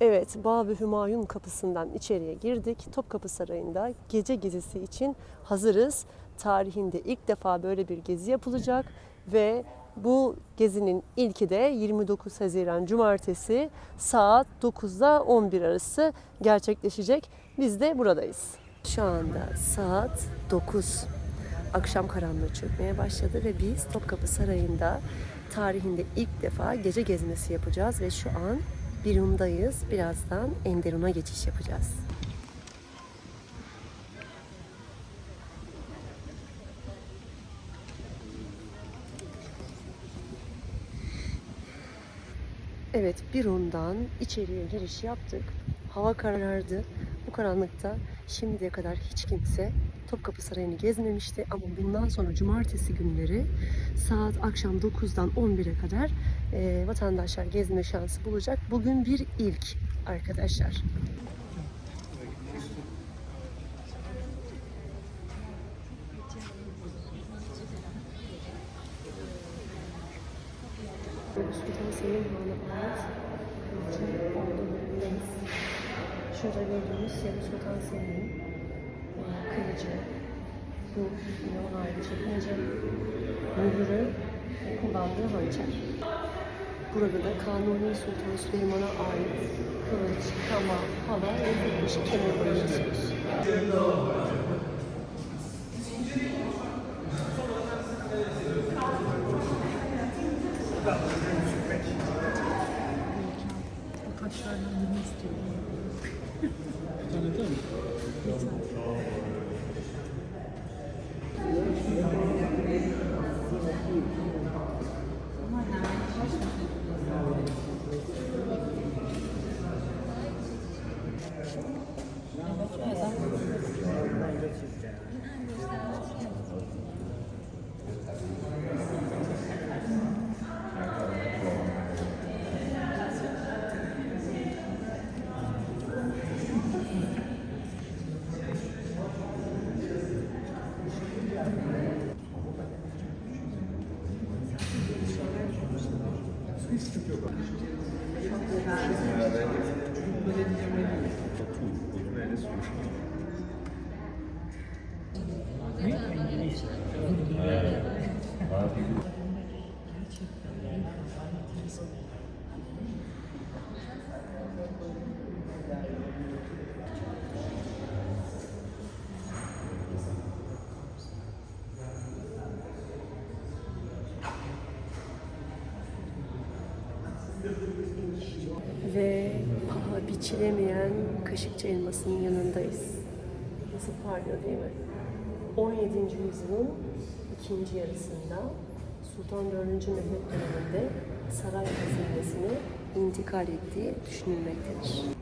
Evet, Babı Hümayun kapısından içeriye girdik. Topkapı Sarayı'nda gece gezisi için hazırız. Tarihinde ilk defa böyle bir gezi yapılacak ve bu gezinin ilki de 29 Haziran Cumartesi saat 9'da 11 arası gerçekleşecek. Biz de buradayız. Şu anda saat 9. Akşam karanlığı çökmeye başladı ve biz Topkapı Sarayı'nda tarihinde ilk defa gece gezmesi yapacağız ve şu an Birun'dayız. Birazdan Enderun'a geçiş yapacağız. Evet, Birun'dan içeriye giriş yaptık. Hava karardı. Bu karanlıkta şimdiye kadar hiç kimse Topkapı Sarayı'nı gezmemişti ama bundan sonra cumartesi günleri saat akşam 9'dan 11'e kadar e, vatandaşlar gezme şansı bulacak. Bugün bir ilk arkadaşlar. Selim. Şurada gördüğümüz Yavuz Sultan Selim'in e, kılıcı. Bu yine ait çekince mühürü ve kullandığı hançer. Burada da Kanuni Sultan Süleyman'a ait kılıç, kama, hala ve tek kemer görüyorsunuz. Ve paha biçilemeyen Kaşıkçı elmasının yanındayız. Nasıl parlıyor değil mi? 17. yüzyılın ikinci yarısında Sultan 4. Mehmet döneminde saray hazinesine intikal ettiği düşünülmektedir.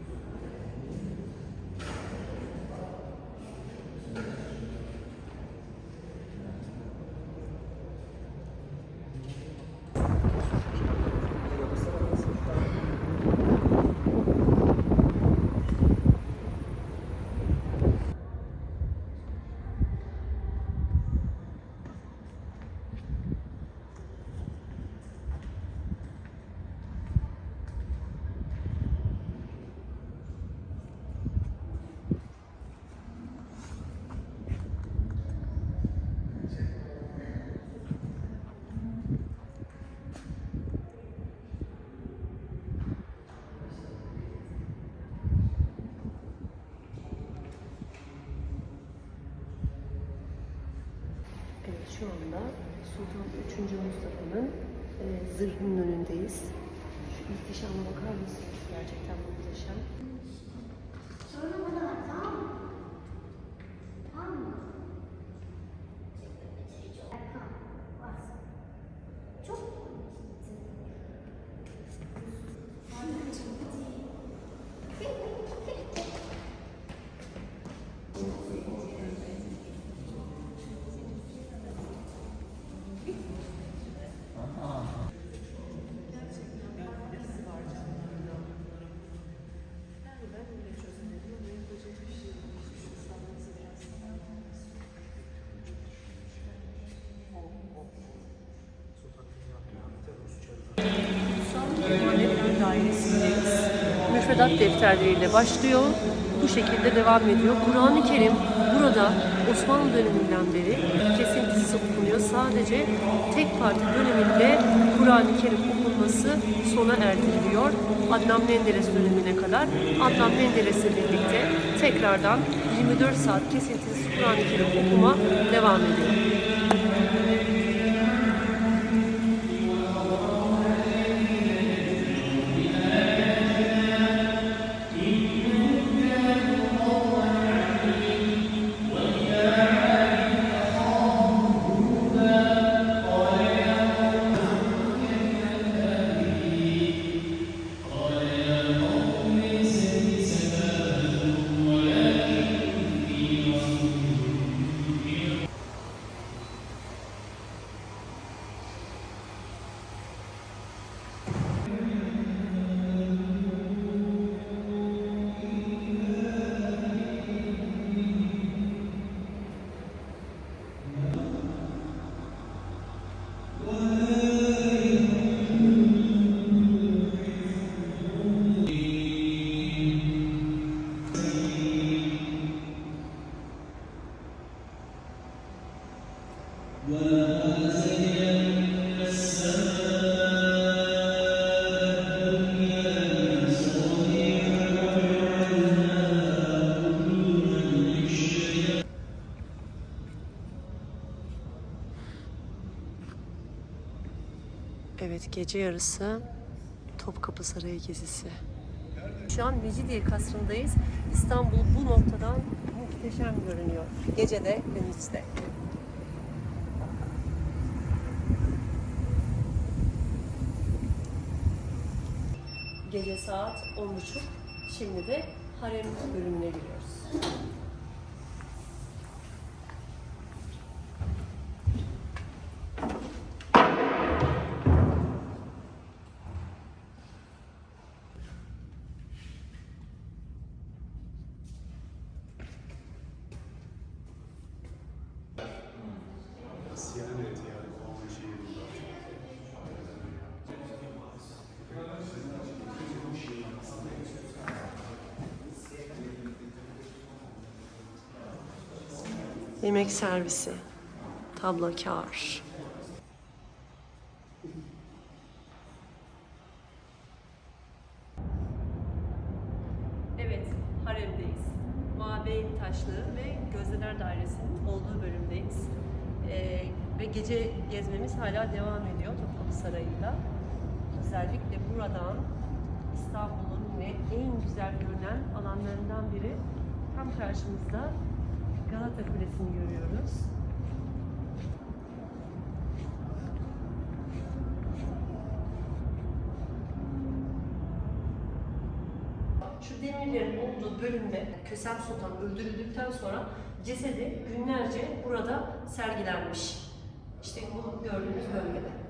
Evet şu anda Sultan 3. Mustafa'nın e, zırhının önündeyiz. Şu ihtişama bakar mısınız? Gerçekten muhteşem. İbadet defterleriyle başlıyor. Bu şekilde devam ediyor. Kur'an-ı Kerim burada Osmanlı döneminden beri kesintisiz okunuyor. Sadece tek parti döneminde Kur'an-ı Kerim okunması sona erdiriliyor. Adnan Menderes dönemine kadar. Adnan Menderes'le birlikte tekrardan 24 saat kesintisiz Kur'an-ı Kerim okuma devam ediyor. Evet gece yarısı Topkapı Sarayı gezisi. Şu an Mecidiye Kasrı'ndayız. İstanbul bu noktadan muhteşem görünüyor. Gece de gündüz de. Gece saat 10.30. Şimdi de harem bölümüne giriyoruz. Yemek servisi. Tablakar. Evet, haremdeyiz. Mabeyn Taşlığı ve Gözdeler Dairesi'nin olduğu bölümdeyiz. Ee, ve gece gezmemiz hala devam ediyor Topkapı Sarayı'nda. Özellikle buradan İstanbul'un ve en güzel görünen alanlarından biri tam karşımızda Galata Kulesi'ni görüyoruz. Şu demirlerin olduğu bölümde Kösem Sultan öldürüldükten sonra cesedi günlerce burada sergilenmiş. İşte bu gördüğünüz bölgede.